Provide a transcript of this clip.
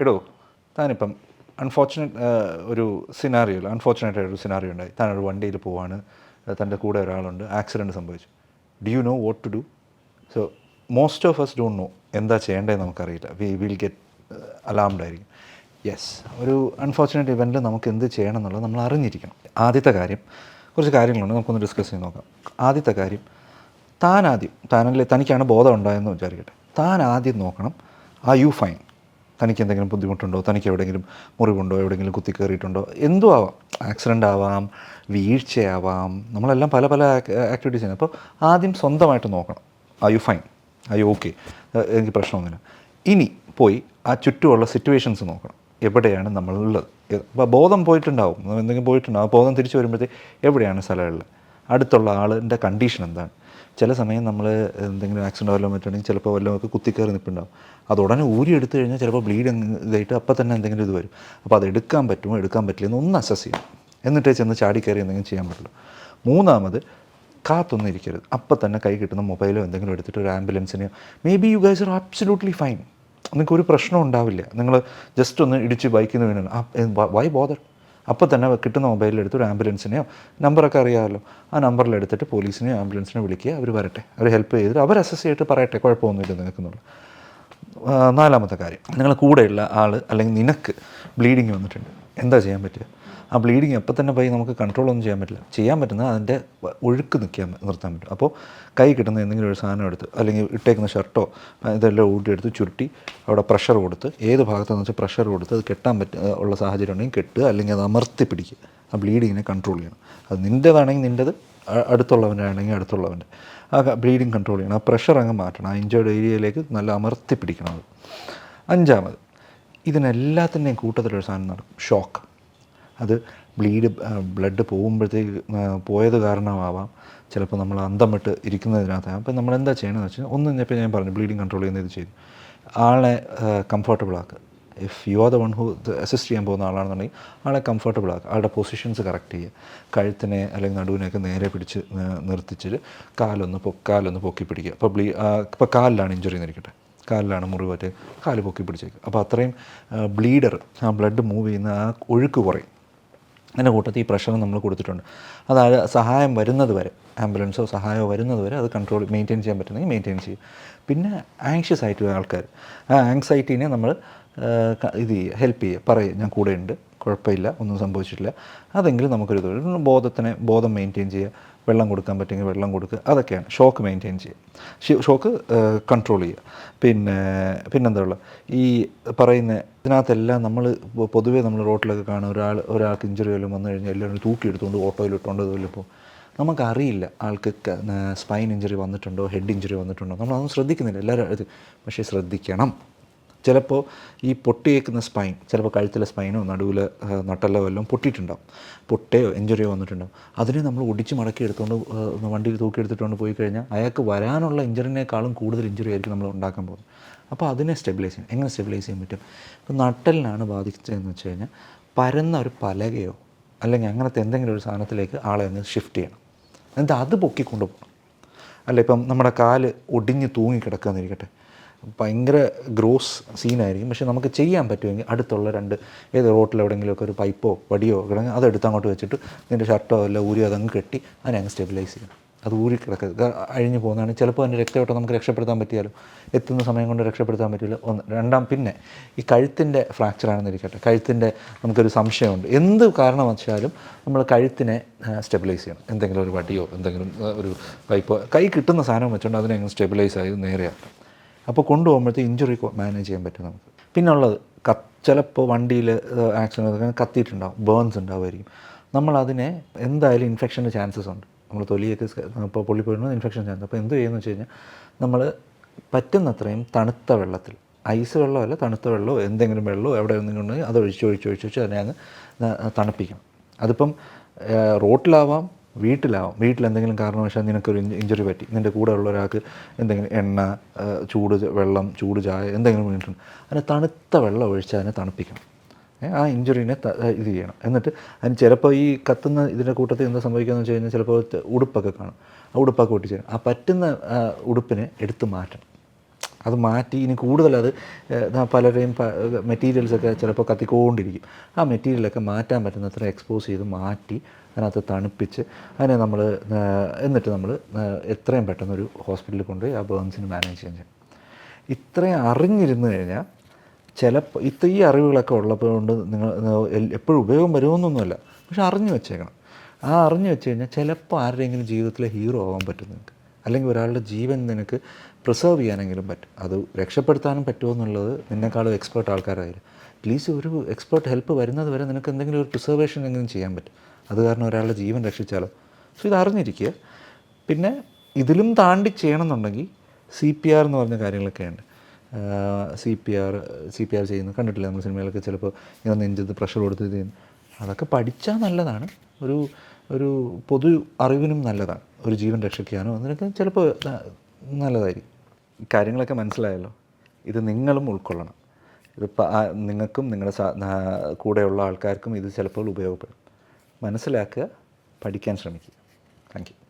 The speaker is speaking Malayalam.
എടോ താനിപ്പം അൺഫോർച്ചുനേറ്റ് ഒരു സിനാറിയോ അൺഫോർച്ചുനേറ്റ് ആയിട്ട് ഒരു സിനാറിയോ ഉണ്ടായി. താനൊരു വണ്ടിയിൽ പോവാണ്. തന്റെ കൂടെ ഒരാളുണ്ട്. ആക്സിഡന്റ് സംഭവിച്ചു. Do you know what to do so most of us don't know എന്താ ചെയ്യേണ്ടതെന്ന് നമുക്കറിയില്ല. വി വിൽ ഗെറ്റ് അലാംഡ് ആയിരിക്കും. യെസ് ഒരു അൺഫോർച്ചുനേറ്റ് ഇവന്റിൽ നമുക്ക് എന്ത് ചെയ്യണം എന്നുള്ളത് നമ്മൾ അറിഞ്ഞിരിക്കണം. ആദ്യത്തെ കാര്യം കുറച്ച് കാര്യങ്ങളുണ്ട്. നമുക്കൊന്ന് ഡിസ്കസ് ചെയ്ത് നോക്കാം. ആദ്യത്തെ കാര്യം താൻ ആദ്യം താനല്ലേ തനിക്കാണ് ബോധം ഉണ്ടായെന്ന് വിചാരിക്കട്ടെ. താൻ ആദ്യം നോക്കണം ആ യു ഫൈൻ തനിക്ക് എന്തെങ്കിലും ബുദ്ധിമുട്ടുണ്ടോ? തനിക്ക് എവിടെയെങ്കിലും മുറിവുണ്ടോ? എവിടെയെങ്കിലും കുത്തി കയറിയിട്ടുണ്ടോ എന്തും ആവാം. ആക്സിഡന്റ് ആവാം വീഴ്ചയാവാം. നമ്മളെല്ലാം പല പല ആക്ടിവിറ്റീസ് ചെയ്യുന്നത് അപ്പോൾ ആദ്യം സ്വന്തമായിട്ട് നോക്കണം. Are you fine are you okay എനിക്ക് പ്രശ്നമൊന്നുമില്ല. ഇനി പോയി ആ ചുറ്റുമുള്ള സിറ്റുവേഷൻസ് നോക്കണം. എവിടെയാണ് നമ്മളുള്ളത്? അപ്പോൾ ബോധം പോയിട്ടുണ്ടാവും. എന്തെങ്കിലും പോയിട്ടുണ്ടാവും. ബോധം തിരിച്ചു വരുമ്പോഴത്തേക്ക് എവിടെയാണ് സ്ഥലമുള്ളത് അടുത്തുള്ള ആളിന്റെ കണ്ടീഷൻ എന്താണ്? ചില സമയം നമ്മൾ എന്തെങ്കിലും ആക്സിഡന്റ് വല്ലതും പറ്റുകയാണെങ്കിൽ ചിലപ്പോൾ വല്ലതും കുത്തിക്കയറി നിൽപ്പുണ്ടാവും. അത് ഉടനെ ഊരി എടുത്തു കഴിഞ്ഞാൽ ചിലപ്പോൾ ബ്ലീഡ് ഇതായിട്ട് അപ്പം തന്നെ എന്തെങ്കിലും ഇത് വരും. അപ്പോൾ അത് എടുക്കാൻ പറ്റുമോ എടുക്കാൻ പറ്റില്ല എന്ന് ഒന്ന് അസസ് ചെയ്യും എന്നിട്ടേ ചെന്ന് ചാടി കയറി എന്തെങ്കിലും ചെയ്യാൻ പറ്റുള്ളൂ. മൂന്നാമത് കാത്തൊന്നും ഇരിക്കരുത്. അപ്പം തന്നെ കൈ കിട്ടുന്ന മൊബൈലോ എന്തെങ്കിലും എടുത്തിട്ട് ഒരു ആംബുലൻസിനെയോ maybe you guys are absolutely fine നിങ്ങൾക്ക് ഒരു പ്രശ്നം ഉണ്ടാവില്ല. നിങ്ങൾ ജസ്റ്റ് ഒന്ന് ഇടിച്ച് ബൈക്കിൽ നിന്ന് വീണു വൈ ബോദർ അപ്പോൾ തന്നെ കിട്ടുന്ന മൊബൈലിൽ എടുത്ത് ഒരു ആംബുലൻസിനെയോ നമ്പറൊക്കെ അറിയാമല്ലോ. ആ നമ്പറിൽ എടുത്തിട്ട് പോലീസിനെയോ ആംബുലൻസിനെയോ വിളിക്കുക. അവർ വരട്ടെ. അവർ ഹെൽപ്പ് ചെയ്തിട്ട് അവർ അസസ് ചെയ്തിട്ട് പറയട്ടെ. കുഴപ്പമൊന്നുമില്ല നിങ്ങൾക്കെന്നുള്ള ആ, നാലാമത്തെ കാര്യം. നിങ്ങളുടെ കൂടെയുള്ള ആൾ അല്ലെങ്കിൽ നിനക്ക് ബ്ലീഡിങ് വന്നിട്ടുണ്ട്. എന്താ ചെയ്യാൻ പറ്റുക? ആ ബ്ലീഡിങ് എപ്പോൾ തന്നെ പോയി നമുക്ക് കൺട്രോൾ ഒന്നും ചെയ്യാൻ പറ്റില്ല. ചെയ്യാൻ പറ്റുന്നത് അതിന്റെ ഒഴുക്ക് നിൽക്കാൻ നിർത്താൻ പറ്റും. അപ്പോൾ കൈ കിട്ടുന്ന എന്തെങ്കിലും ഒരു സാധനം എടുത്ത് അല്ലെങ്കിൽ ഇട്ടേക്കുന്ന ഷർട്ടോ ഇതെല്ലാം ഊട്ടിയെടുത്ത് ചുരുട്ടി അവിടെ പ്രഷർ കൊടുത്ത് ഏത് ഭാഗത്തെന്ന് വെച്ചാൽ പ്രഷർ കൊടുത്ത് അത് കെട്ടാൻ പറ്റ ഉള്ള സാഹചര്യം ഉണ്ടെങ്കിൽ കെട്ടുക അല്ലെങ്കിൽ അത് അമർത്തി പിടിക്കുക. ആ ബ്ലീഡിങ്ങിനെ കൺട്രോൾ ചെയ്യണം. അത് നിന്റേതാണെങ്കിൽ നിന്റെത് അടുത്തുള്ളവന്റെ ആണെങ്കിൽ അടുത്തുള്ളവന്റെ. ആ ബ്ലീഡിങ് കൺട്രോൾ ചെയ്യണം. ആ പ്രഷർ അങ്ങ് മാറ്റണം. ആ ഇഞ്ചേർഡ് ഏരിയയിലേക്ക് നല്ല അമർത്തി പിടിക്കണം അത്. അഞ്ചാമത് ഇതിനെല്ലാത്തിന്റെയും കൂട്ടത്തിലൊരു സാധനം നടക്കും. ഷോക്ക് അത് ബ്ലീഡ് ബ്ലഡ് പോകുമ്പോഴത്തേക്ക് പോയത് കാരണമാവാം. ചിലപ്പോൾ നമ്മൾ അന്തം വിട്ട് ഇരിക്കുന്നതിനകത്താണ് അപ്പോൾ നമ്മൾ എന്താ ചെയ്യണമെന്ന് വെച്ചാൽ ഒന്ന് ഇപ്പോൾ ഞാൻ പറഞ്ഞു ബ്ലീഡിങ് കൺട്രോൾ ചെയ്യുന്ന ഇത് ചെയ്തു ആളെ കംഫർട്ടബിൾ ആക്കുക if you are the one who assist ചെയ്യാൻ പോകുന്ന ആളാണെന്നുണ്ടെങ്കിൽ ആളെ കംഫർട്ടബിൾ ആക്കുക ആളുടെ പൊസിഷൻസ് കറക്റ്റ് ചെയ്യുക കഴുത്തിനെ അല്ലെങ്കിൽ നടുവിനെയൊക്കെ നേരെ പിടിച്ച് നിർത്തിച്ചിട്ട് കാലൊന്ന് പൊ കാലൊന്ന് പൊക്കി പിടിക്കുക. അപ്പോൾ ബ്ലീ ഇപ്പോൾ കാലിലാണ് ഇഞ്ചുറി എന്നിരിക്കട്ടെ കാലിലാണ് മുറിവ് പറ്റുക കാൽ പൊക്കി പിടിച്ചേക്കുക അപ്പോൾ അത്രയും ബ്ലീഡർ ആ ബ്ലഡ് മൂവ് ചെയ്യുന്ന ആ ഒഴുക്ക് കുറയും. അതിന്റെ കൂട്ടത്തിൽ ഈ പ്രഷർ നമ്മൾ കൊടുത്തിട്ടുണ്ട്. അതായത് സഹായം വരുന്നത് വരെ ആംബുലൻസോ സഹായമോ വരുന്നത് വരെ അത് കൺട്രോൾ മെയിന്റെയിൻ ചെയ്യാൻ പറ്റുന്നെങ്കിൽ മെയിന്റെയിൻ ചെയ്യും. പിന്നെ ആങ്ഷ്യസ് ആയിട്ട് ആൾക്കാർ ആ ആങ്സൈറ്റീനെ നമ്മൾ ഇത് ഹെൽപ്പ് ചെയ്യുക പറയുക ഞാൻ കൂടെയുണ്ട് കുഴപ്പമില്ല ഒന്നും സംഭവിച്ചിട്ടില്ല. അതെങ്കിലും നമുക്കൊരു. ബോധത്തിനെ ബോധം മെയിന്റെയിൻ ചെയ്യുക. വെള്ളം കൊടുക്കാൻ പറ്റുമെങ്കിൽ വെള്ളം കൊടുക്കുക. അതൊക്കെയാണ്. ഷോക്ക് മെയിന്റെയിൻ ചെയ്യുക. ഷോക്ക് കൺട്രോൾ ചെയ്യുക. പിന്നെ പിന്നെന്താ ഉള്ളത് ഈ പറയുന്ന ഇതിനകത്തെല്ലാം നമ്മൾ പൊതുവേ നമ്മൾ റോട്ടിലൊക്കെ കാണും ഒരാൾ ഒരാൾക്ക് ഇഞ്ചുറി വല്ലതും വന്നു കഴിഞ്ഞാൽ എല്ലാവരും തൂക്കി എടുത്തുകൊണ്ട് ഓട്ടോയിൽ ഇട്ടുകൊണ്ട് വല്ലപ്പോൾ നമുക്കറിയില്ല ആൾക്ക് സ്പൈൻ ഇഞ്ചുറി വന്നിട്ടുണ്ടോ ഹെഡ് ഇഞ്ചുറി വന്നിട്ടുണ്ടോ. നമ്മളതൊന്നും ശ്രദ്ധിക്കുന്നില്ല. എല്ലാവരും പക്ഷേ ശ്രദ്ധിക്കണം. ചിലപ്പോൾ ഈ പൊട്ടിയേക്കുന്ന സ്പൈൻ ചിലപ്പോൾ കഴുത്തിലെ സ്പൈനോ നടുവിൽ നട്ടല്ലോ വല്ലതും പൊട്ടിയിട്ടുണ്ടാവും. പൊട്ടയോ എഞ്ചുറിയോ വന്നിട്ടുണ്ടാവും. അതിനെ നമ്മൾ ഒടിച്ച് മടക്കി എടുത്തുകൊണ്ട് വണ്ടിയിൽ തൂക്കി എടുത്തിട്ടുകൊണ്ട് പോയി കഴിഞ്ഞാൽ അയാൾക്ക് വരാനുള്ള ഇഞ്ചറിനേക്കാളും കൂടുതൽ ഇഞ്ചുറി ആയിരിക്കും നമ്മൾ ഉണ്ടാക്കാൻ പോകുന്നത്. അപ്പോൾ അതിനെ സ്റ്റെബിലൈസ് ചെയ്യണം. എങ്ങനെ സ്റ്റെബിലൈസ് ചെയ്യാൻ പറ്റും? ഇപ്പോൾ നട്ടലിനാണ് ബാധിച്ചതെന്ന് വെച്ച് കഴിഞ്ഞാൽ പരന്ന ഒരു പലകയോ അല്ലെങ്കിൽ അങ്ങനത്തെ എന്തെങ്കിലും ഒരു സാധനത്തിലേക്ക് ആളെ ഒന്ന് ഷിഫ്റ്റ് ചെയ്യണം. എന്നിട്ട് അത് പൊക്കിക്കൊണ്ട് പോകണം. അല്ല ഇപ്പം നമ്മുടെ കാൽ ഒടിഞ്ഞ് തൂങ്ങി കിടക്കാന്നിരിക്കട്ടെ ഭയങ്കര ഗ്രോസ് സീനായിരിക്കും. പക്ഷെ നമുക്ക് ചെയ്യാൻ പറ്റുമെങ്കിൽ അടുത്തുള്ള രണ്ട് ഏത് റോട്ടിൽ എവിടെയെങ്കിലുമൊക്കെ ഒരു പൈപ്പോ വടിയോ കിടങ്ങി അതെടുത്ത് അങ്ങോട്ട് വെച്ചിട്ട് ഇതിന്റെ ഷർട്ടോ അല്ല ഊരിയോ അതങ്ങ് കെട്ടി അതിനെ അങ്ങ് സ്റ്റെബിലൈസ് ചെയ്യണം. അത് ഊരി കിടക്കുക. അഴിഞ്ഞു പോകുന്നതാണ്. ചിലപ്പോൾ അതിന്റെ രക്തയോട്ടം നമുക്ക് രക്ഷപ്പെടുത്താൻ പറ്റിയാലും? എത്തുന്ന സമയം കൊണ്ട് രക്ഷപ്പെടുത്താൻ പറ്റില്ല. ഒന്ന്. രണ്ടാം പിന്നെ ഈ കഴുത്തിന്റെ ഫ്രാക്ചറാണെന്നിരിക്കട്ടെ കഴുത്തിന്റെ നമുക്കൊരു സംശയമുണ്ട്. എന്ത് കാരണം വെച്ചാലും നമ്മൾ കഴുത്തിനെ സ്റ്റെബിലൈസ് ചെയ്യണം. എന്തെങ്കിലും ഒരു വടിയോ എന്തെങ്കിലും ഒരു പൈപ്പോ. കൈ കിട്ടുന്ന സാധനം വെച്ചുകൊണ്ട് അതിനെ സ്റ്റെബിലൈസ് ആയി നേരെയാക്കാം. അപ്പോൾ കൊണ്ടുപോകുമ്പോഴത്തേക്ക് ഇഞ്ചുറി മാനേജ് ചെയ്യാൻ പറ്റും നമുക്ക്. പിന്നെ ഉള്ളത് ക ചിലപ്പോൾ വണ്ടിയിൽ ആക്സിഡന്റ് കത്തിയിട്ടുണ്ടാവും ബേൺസ് ഉണ്ടാവുമായിരിക്കും. നമ്മളതിനെ എന്തായാലും ഇൻഫെക്ഷന്റെ ചാൻസസ് ഉണ്ട്. നമ്മൾ തൊലിയൊക്കെ ഇപ്പോൾ പൊള്ളിപ്പോയിരുന്നു ഇൻഫെക്ഷൻ ചാൻസ് അപ്പോൾ എന്ത് ചെയ്യുമെന്ന് വെച്ച് കഴിഞ്ഞാൽ നമ്മൾ പറ്റുന്നത്രയും തണുത്ത വെള്ളത്തിൽ ഐസ് വെള്ളമല്ല തണുത്ത വെള്ളമോ എന്തെങ്കിലും വെള്ളമോ എവിടെ എന്തെങ്കിലും ഉണ്ടെങ്കിൽ അത് ഒഴിച്ച് ഒഴിച്ച് ഒഴിച്ച് അതിനെ അങ്ങ് തണുപ്പിക്കണം. അതിപ്പം റോട്ടിലാവാം വീട്ടിലാവാം. വീട്ടിലെന്തെങ്കിലും കാരണവശാൽ നിനക്കൊരു ഇഞ്ചുറി പറ്റി. നിന്റെ കൂടെ ഉള്ള ഒരാൾക്ക് എന്തെങ്കിലും എണ്ണ ചൂട് വെള്ളം ചൂട് ചായ എന്തെങ്കിലും വീണിട്ടുണ്ട്. അതിനെ തണുത്ത വെള്ളം ഒഴിച്ച് അതിനെ തണുപ്പിക്കണം. ആ ഇഞ്ചുറീനെ ഇത് ചെയ്യണം. എന്നിട്ട് അതിന് ചിലപ്പോൾ ഈ കത്തുന്ന ഇതിന്റെ കൂട്ടത്തിൽ എന്താ സംഭവിക്കുക എന്ന് വെച്ച് കഴിഞ്ഞാൽ ചിലപ്പോൾ ഉടുപ്പൊക്കെ കാണും. ആ ഉടുപ്പൊക്കെ ഒട്ടിച്ചു ആ പറ്റുന്ന ഉടുപ്പിനെ എടുത്ത് മാറ്റണം. അത് മാറ്റി ഇനി കൂടുതൽ അത് പലരെയും മെറ്റീരിയൽസൊക്കെ ചിലപ്പോൾ കത്തിക്കൊണ്ടിരിക്കും. ആ മെറ്റീരിയലൊക്കെ മാറ്റാൻ പറ്റുന്നത്ര എക്സ്പോസ് ചെയ്ത് മാറ്റി അതിനകത്ത് തണുപ്പിച്ച് അതിനെ നമ്മൾ എന്നിട്ട് നമ്മൾ എത്രയും പെട്ടെന്ന് ഒരു ഹോസ്പിറ്റലിൽ കൊണ്ടുപോയി ആ ബേൺസിന് മാനേജ് ചെയ്യാൻ ചെയ്യും. ഇത്രയും അറിഞ്ഞിരുന്നു കഴിഞ്ഞാൽ ചിലപ്പോൾ ഇത്ര ഈ അറിവുകളൊക്കെ ഉള്ളപ്പോൾ കൊണ്ട് നിങ്ങൾ എപ്പോഴും ഉപയോഗം വരുമെന്നൊന്നുമല്ല പക്ഷെ അറിഞ്ഞു വെച്ചേക്കണം. ആ അറിഞ്ഞു വെച്ച് കഴിഞ്ഞാൽ ചിലപ്പോൾ ആരുടെയെങ്കിലും ജീവിതത്തിലെ ഹീറോ ആവാൻ പറ്റും നിങ്ങൾക്ക് അല്ലെങ്കിൽ ഒരാളുടെ ജീവൻ നിനക്ക് പ്രിസർവ് ചെയ്യാനെങ്കിലും പറ്റും. അത് രക്ഷപ്പെടുത്താനും പറ്റുമോ എന്നുള്ളത് നിന്നെക്കാളും എക്സ്പേർട്ട് ആൾക്കാരായാലും പ്ലീസ് ഒരു എക്സ്പേർട്ട് ഹെൽപ്പ് വരുന്നത് വരെ നിനക്ക് എന്തെങ്കിലും ഒരു പ്രിസർവേഷൻ എങ്കിലും ചെയ്യാൻ പറ്റും. അത് കാരണം ഒരാളുടെ ജീവൻ രക്ഷിച്ചാലോ. സോ ഇത് അറിഞ്ഞിരിക്കുക. പിന്നെ ഇതിലും താണ്ടി ചെയ്യണമെന്നുണ്ടെങ്കിൽ സി പി ആർ എന്ന് പറഞ്ഞ കാര്യങ്ങളൊക്കെ ഉണ്ട്. C P R C P R ചെയ്യുന്നു. കണ്ടിട്ടില്ല നമ്മൾ സിനിമയിലൊക്കെ ചിലപ്പോൾ ഇങ്ങനെ നെഞ്ചത്ത് പ്രഷർ കൊടുത്ത് ചെയ്യുന്നു. അതൊക്കെ പഠിച്ചാൽ നല്ലതാണ്. ഒരു ഒരു പൊതു അറിവിനും നല്ലതാണ്. ഒരു ജീവൻ രക്ഷിക്കാനോ അതിനൊക്കെ ചിലപ്പോൾ നല്ലതായിരിക്കും. കാര്യങ്ങളൊക്കെ മനസ്സിലായല്ലോ. ഇത് നിങ്ങളും ഉൾക്കൊള്ളണം. ഇത് നിങ്ങൾക്കും നിങ്ങളുടെ കൂടെയുള്ള ആൾക്കാർക്കും ഇത് ചിലപ്പോൾ ഉപയോഗപ്പെടും. മനസ്സിലാക്കുക പഠിക്കാൻ ശ്രമിക്കുക. താങ്ക്